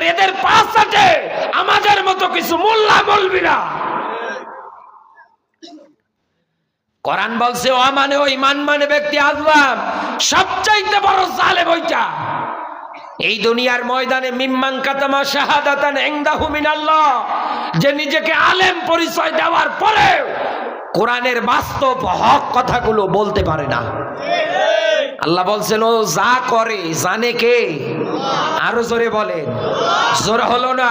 আর এদের পাশ আছে আমাদের মতো কিছু মোল্লা মলবিরা কোরআন বলছে মানে ও ইমান মানে ব্যক্তি আসলাম সবচাইতে বড় জালে বইটা এই দুনিয়ার ময়দানে মিম্মাং কাতামা শাহাদাতান ইনদাহু মিনাল্লাহ, যে নিজেকে আলেম পরিচয় দেওয়ার পরে কোরআনের বাস্তব হক কথাগুলো বলতে পারে না। আল্লাহ বলছেন, ও যা করে, জানে কে? আরও জোরে বলেন। জোর হলো না?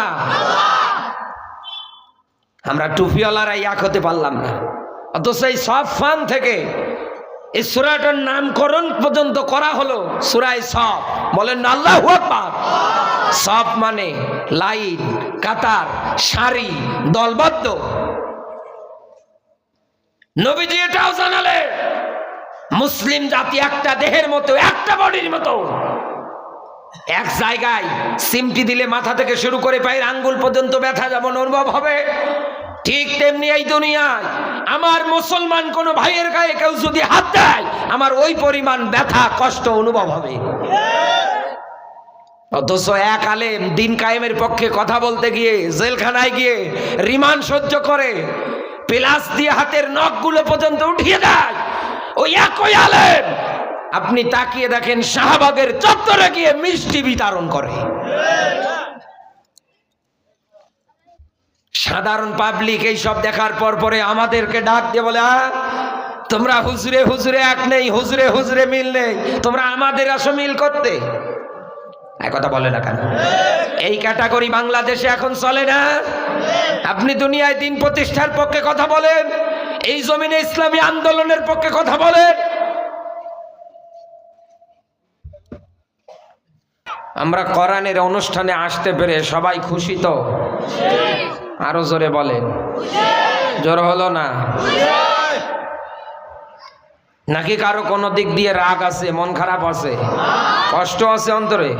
আমরা টুপিওয়ালারা ইয়াক হতে পারলাম না। অথচ এই সব ফান থেকে এই সুরাটার নামকরণ পর্যন্ত করা হলো সুরাই সব। বলেন আল্লাহ সব মানে লাইন, কাতার সারি দলবদ্ধ। নবীজি এটাও জানালে মুসলিম জাতি একটা দেহের মতো, একটা বডির মতো। এক জায়গায় সিমটি দিলে মাথা থেকে শুরু করে পায়ের আঙ্গুল পর্যন্ত ব্যথা যেমন অনুভব হবে, ঠিক তেমনি এই দুনিয়ায় আমার মুসলমান কোন ভাইয়ের গায়ে কেউ যদি হাত দেয়, আমার ওই পরিমাণ ব্যথা, কষ্ট অনুভব হবে। অথচ এক আলেম দিন কায়েমের পক্ষে কথা বলতে গিয়ে, জেলখানায় গিয়ে রিমান্ড সহ্য করে, প্লাস দিয়ে হাতের নখগুলো পর্যন্ত উঠিয়ে দেয়। ওই একই আলেম আপনি তাকিয়ে দেখেন শাহবাগের চত্বরে গিয়ে মিষ্টি বিতরণ করে। সাধারণ পাবলিক এই সব দেখার পর পরে আমাদেরকে ডাক দিয়ে বলে "আ, তোমরা হুজুরে হুজুরে এক নেই হুজুরে হুজুরে মিল নেই তোমরা আমাদের আসো মিল করতে। এক কথা বলে না কেন? এই ক্যাটাগরি বাংলাদেশে এখন চলে না? আপনি দুনিয়ায় দিন প্রতিষ্ঠার পক্ষে কথা বলেন এই জমিনে ইসলামী আন্দোলনের পক্ষে কথা বলেন আমরা কোরআনের অনুষ্ঠানে আসতে পেরে সবাই খুশি তো? আরও জোরে বলেন। জোর হলো না? নাকি কারও কোনো দিক দিয়ে রাগ আছে, মন খারাপ আছে? কষ্ট আছে অন্তরে?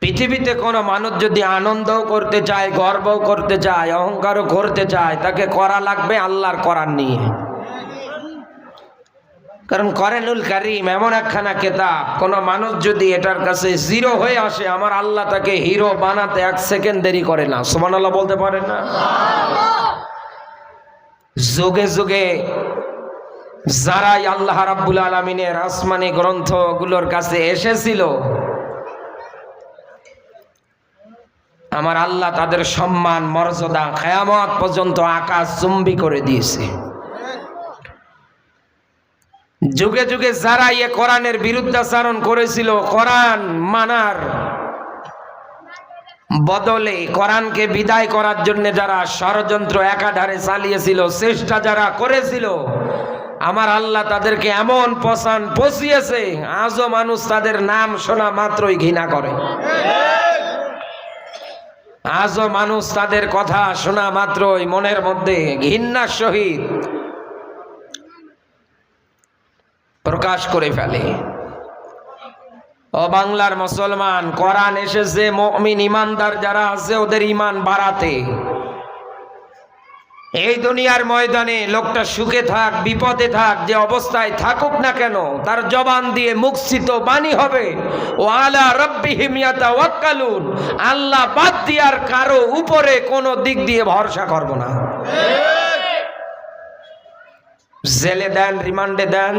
পৃথিবীতে কোনো মানুষ যদি আনন্দও করতে চায়, গর্বও করতে চায়, অহংকারও করতে চায়, তাকে করা লাগবে আল্লাহর করার নিয়ে। কারণ করেনুল কারিম এমন একখানা কেতাব, কোন মানুষ যদি এটার কাছে জিরো হয়ে আসে, আমার আল্লাহ তাকে হিরো বানাতে এক সেকেন্ড দেরি করে না। সুমান আল্লাহ বলতে পারে না? যুগে যুগে যারাই আল্লাহ রাব্বুল আলমিনের আসমানি গ্রন্থগুলোর কাছে এসেছিল, আমার আল্লাহ তাদের সম্মান, মর্যাদা খেয়ামত পর্যন্ত আকাশ চুম্বি করে দিয়েছে। যুগে যুগে যারা ইয়ে কোরআনের বিরুদ্ধাচারণ করেছিল, কোরআন মানার বদলে কোরআনকে বিদায় করার জন্য যারা ষড়যন্ত্র একাধারে চালিয়েছিল, চেষ্টা যারা করেছিল, আমার আল্লাহ তাদেরকে এমন পছান পচিয়েছে, আজও মানুষ তাদের নাম শোনা মাত্রই ঘৃণা করে। আজও মানুষ তাদের কথা শোনা মাত্রই মনের মধ্যে ঘৃণার সহিত প্রকাশ করে ফেলে। ও বাংলার মুসলমান, কোরআন এসেছে, মমিন ইমানদার যারা আছে, ওদের ইমান বাড়াতে। এই দুনিয়ার ময়দানে লোকটা সুখে থাক, বিপদে থাক, যে অবস্থায় থাকুক না কেন, তার জবান দিয়ে মুখছিত বাণী হবে ও আলা রব্বি হিমিয়াতা ওয়াক্কালুন আল্লাহ বাদ দিয়ার কারও উপরে কোনো দিক দিয়ে ভরসা করব না। জেলে দেন, রিমান্ডে দেন।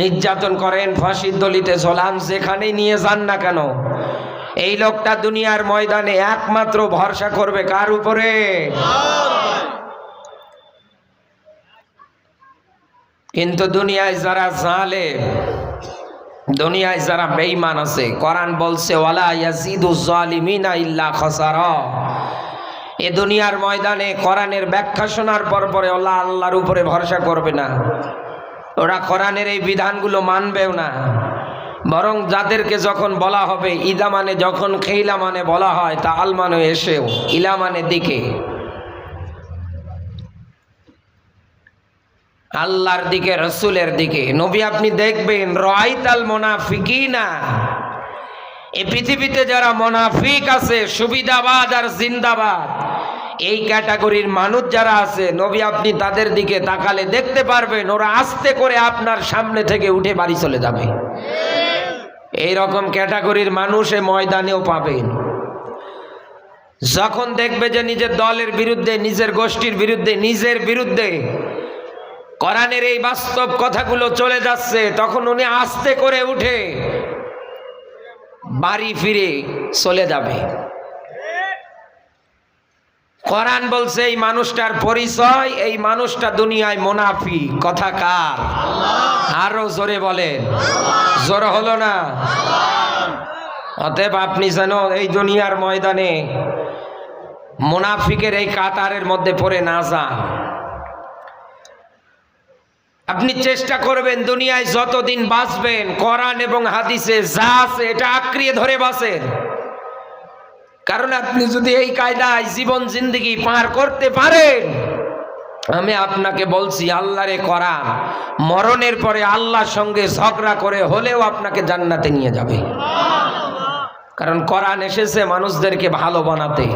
নির্যাতন করেন, ফাঁসির দলিতে ঝোলান যেখানেই নিয়ে যান না কেন? এই লোকটা দুনিয়ার ময়দানে একমাত্র ভরসা করবে কার উপরে? কিন্তু দুনিয়ায় যারা জালে দুনিয়ায় যারা বেঈমান আছে, কোরআন বলছে, ওয়ালা ইয়াজিদু জালিমিনা ইল্লা খাসারা। এ দুনিয়ার ময়দানে কোরআনের ব্যাখ্যা শোনার পর পরে আল্লাহর উপরে ভরসা করবে না। ওরা কোরআনের এই বিধানগুলো মানবেও না। বরং যাদেরকে যখন বলা হবে, ইদা মানে যখন খেইলা মানে বলা হয়, তা আল মানে এসেও, ইলা মানে দিকে। আল্লাহর দিকে, রসুলের দিকে। নবী আপনি দেখবেন রয়তাল মোনাফিকিনা। এই পৃথিবীতে যারা মোনাফিক আছে, সুবিধাবাদ আর জিন্দাবাদ। এই ক্যাটাগরির মানুষ যারা আছে, নবী আপনি তাদের দিকে তাকালে দেখতে পারবেন, ওরা আস্তে করে আপনার সামনে থেকে উঠে বাড়ি চলে যাবে। এই রকম ক্যাটাগরির মানুষ ময়দানেও পাবেন। যখন দেখবে যে নিজের দলের বিরুদ্ধে, নিজের গোষ্ঠীর বিরুদ্ধে, নিজের বিরুদ্ধে কোরআনের এই বাস্তব কথাগুলো চলে যাচ্ছে, তখন উনি আস্তে করে উঠে বাড়ি ফিরে চলে যাবে। কোরআন বলছে, এই মানুষটার পরিচয়, এই মানুষটা দুনিয়ায় মোনাফি কথা কার? আরও জোরে বলেন। জোর হলো না? অতএব আপনি যেন এই দুনিয়ার ময়দানে মোনাফিকের এই কাতারের মধ্যে পড়ে না যান। আপনি চেষ্টা করবেন দুনিয়ায় যতদিন বাঁচবেন, কোরআন এবং হাদিসে যা আছে এটা আঁকড়িয়ে ধরে বাঁচেন। কারণ আপনি যদি এই কায়দায় জীবন, জিন্দগি পার করতে পারেন, আমি আপনাকে বলছি, আল্লাহরে করা, মরণের পরে আল্লাহর সঙ্গে ঝগড়া করে হলেও আপনাকে জান্নাতে নিয়ে যাবে। কারণ কোরআন এসেছে মানুষদেরকে ভালো বানাতে।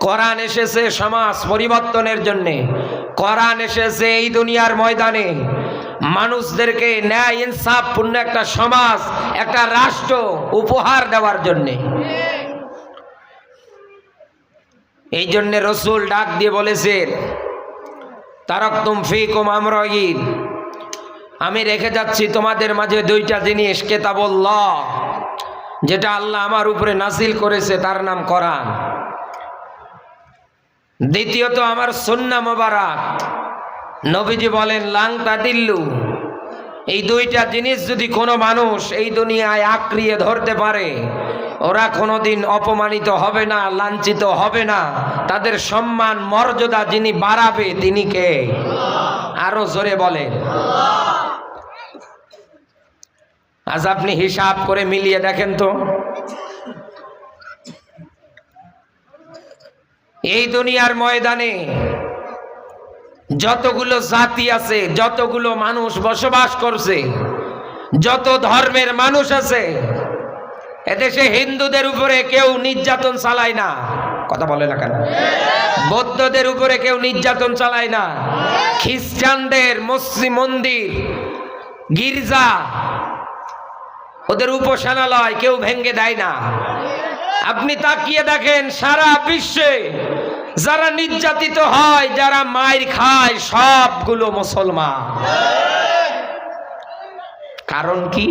কোরআন এসেছে সমাজ পরিবর্তনের জন্যে। কোরআন এসেছে এই দুনিয়ার ময়দানে। মানুষদেরকে ন্যায় ইনসাফপূর্ণ একটা সমাজ, একটা রাষ্ট্র উপহার দেওয়ার জন্যে। এই জন্যে রসুল ডাক দিয়ে বলেছেন তারক তুম ফিকুম আমরগিন আমি রেখে যাচ্ছি তোমাদের মাঝে দুইটা জিনিস, কেতাবল্লাহ, যেটা আল্লাহ আমার উপরে নাসিল করেছে, তার নাম কোরআন। দ্বিতীয়ত আমার সন্না মোবারক। নবীজি বলেন লাং তাদিল্লু এই দুইটা জিনিস যদি কোনো মানুষ এই দুনিয়ায় আঁকড়িয়ে ধরতে পারে ওরা কোনোদিন অপমানিত হবে না, লাঞ্ছিত হবে না। তাদের সম্মান, মর্যাদা যিনি বাড়াবে, তিনি কে? আরও জোরে বলেন। আজ আপনি হিসাব করে মিলিয়ে দেখেন তো। এই দুনিয়ার ময়দানে যতগুলো জাতি আছে, যতগুলো মানুষ বসবাস করছে, যত ধর্মের মানুষ আছে এদেশে হিন্দুদের উপরে কেউ নির্যাতন চালায় না। কথা বলে না কেন? বৌদ্ধদের উপরে কেউ নির্যাতন চালায় না। খ্রিস্টানদের মসজিদ মন্দির গির্জা ওদের উপাসনালয় কেউ ভেঙ্গে দেয় না। আপনি তাকিয়ে দেখেন সারা বিশ্বে যারা নির্যাতিত হয় যারা মায়ের খায় সবগুলো মুসলমান। কারণ কি?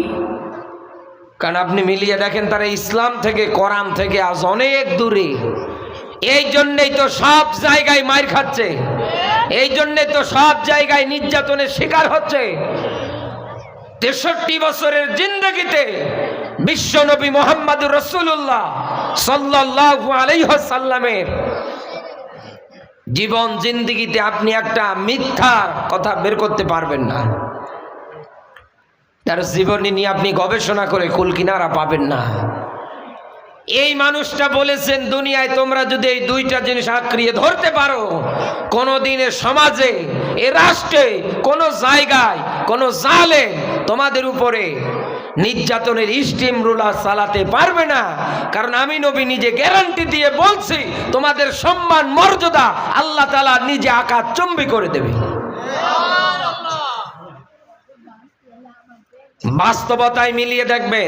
কারণ আপনি মিলিয়ে দেখেন তারা ইসলাম থেকে, কোরআন থেকে আজ অনেক দূরে। এই জন্যেই তো সব জায়গায় মায়ের খাচ্ছে। এই জন্যে তো সব জায়গায় নির্যাতনের শিকার হচ্ছে। তেষট্টি বছরের জিন্দগিতে বিশ্বনবী মোহাম্মদ রসুল্লাহ সাল্লাহ আলাইসাল্লামের জীবন, জিন্দগিতে আপনি একটা মিথ্যা কথা বের করতে পারবেন না। তার জীবনী নিয়ে আপনি গবেষণা করে কুল কিনারা পাবেন না। এই মানুষটা বলেছেন, দুনিয়ায় তোমরা যদি এই দুইটা জিনিস আঁকড়িয়ে ধরতে পারো কোনো দিনে সমাজে, এ রাষ্ট্রে, কোনো জায়গায়, কোনো জালে তোমাদের উপরে নির্যাতনের স্টিম রুলার চালাতে পারবে না। কারণ আমি নবী নিজে গ্যারান্টি দিয়ে বলছি, তোমাদের সম্মান, মর্যাদা আল্লাহ তালা নিজে আকাশ চম্বি করে দেবে। বাস্তবতায় মিলিয়ে দেখবে।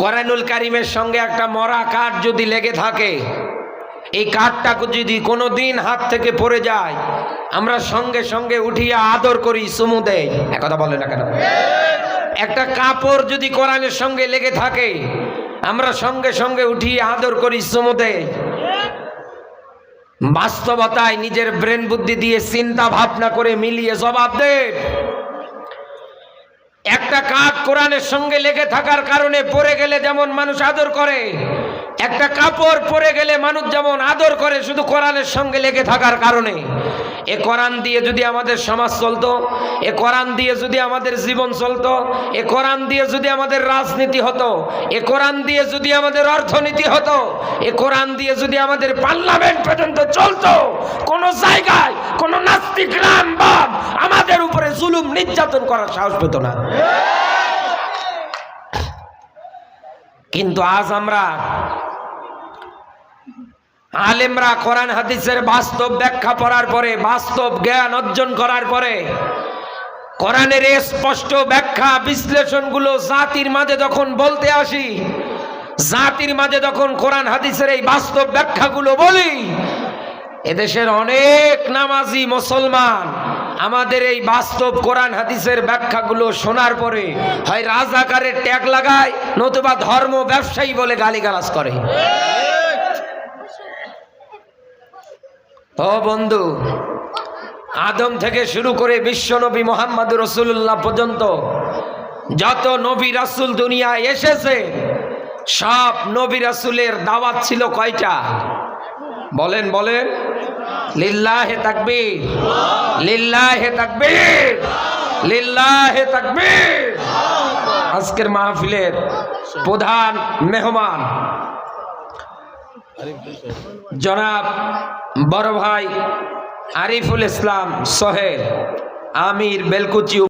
কোরআনুল কারিমের সঙ্গে একটা মরা কাঠ যদি লেগে থাকে, এই কাঠটা যদি কোনো দিন হাত থেকে পড়ে যায়, আমরা সঙ্গে সঙ্গে উঠিয়ে আদর করি, সুমু দেয় কথা বলে না কেন? একটা কাপড় যদি কোরআনের সঙ্গে লেগে থাকে, আমরা সঙ্গে সঙ্গে উঠিয়ে আদর করি, সুমু দেয় বাস্তবতায় নিজের ব্রেন বুদ্ধি দিয়ে চিন্তা ভাবনা করে মিলিয়ে জবাব দেয় একটা কাপ কোরআনের সঙ্গে লেগে থাকার কারণে পরে গেলে যেমন মানুষ আদর করে, একটা কাপড় পরে গেলে মানুষ যেমন আদর করে, শুধু কোরআনের সঙ্গে লেগে থাকার কারণে। এ কোরআন দিয়ে যদি আমাদের সমাজ চলতো, এ কোরআন দিয়ে যদি আমাদের জীবন চলতো, এ কোরআন দিয়ে যদি আমাদের রাজনীতি হতো, এ কোরআন দিয়ে যদি আমাদের অর্থনীতি হতো, এ কোরআন দিয়ে যদি আমাদের পার্লামেন্ট পর্যন্ত চলতো, কোন জায়গায় কোন নাস্তিক রাম বাম আমাদের উপরে জুলুম নির্যাতন করার সাহস পেত না। কিন্তু আজ আমরা আলেমরা কোরআন হাদিসের বাস্তব ব্যাখ্যা পড়ার পরে, বাস্তব জ্ঞান অর্জন করার পরে, কোরআনের স্পষ্ট ব্যাখ্যা বিশ্লেষণগুলো জাতির মাঝে যখন বলতে আসি, জাতির মাঝে যখন কোরআন হাদিসের এই বাস্তব ব্যাখ্যাগুলো বলি, এদেশের অনেক নামাজি মুসলমান আমাদের এই বাস্তব কোরআন হাদিসের ব্যাখ্যাগুলো শোনার পরে, হয় রাজাকারের ট্যাগ লাগায়, নতুবা ধর্ম ব্যবসায়ী বলে গালিগালাজ করে। ও বন্ধু, আদম থেকে শুরু করে বিশ্ব নবী মোহাম্মদ রসুল্লাহ পর্যন্ত যত নবী রাসুল দুনিয়ায় এসেছে, সব নবী রাসুলের দাওয়াত ছিল কয়টা? বলেন বলেন। লিল্লাহে তাকবীর। লিল্লাহে তাকবীর। লিল্লাহে তাকবীর। আজকের মাহফিলের প্রধান মেহমান জনাব বড় ভাই আরিফুল ইসলাম সোহেল আমির বেলকুচি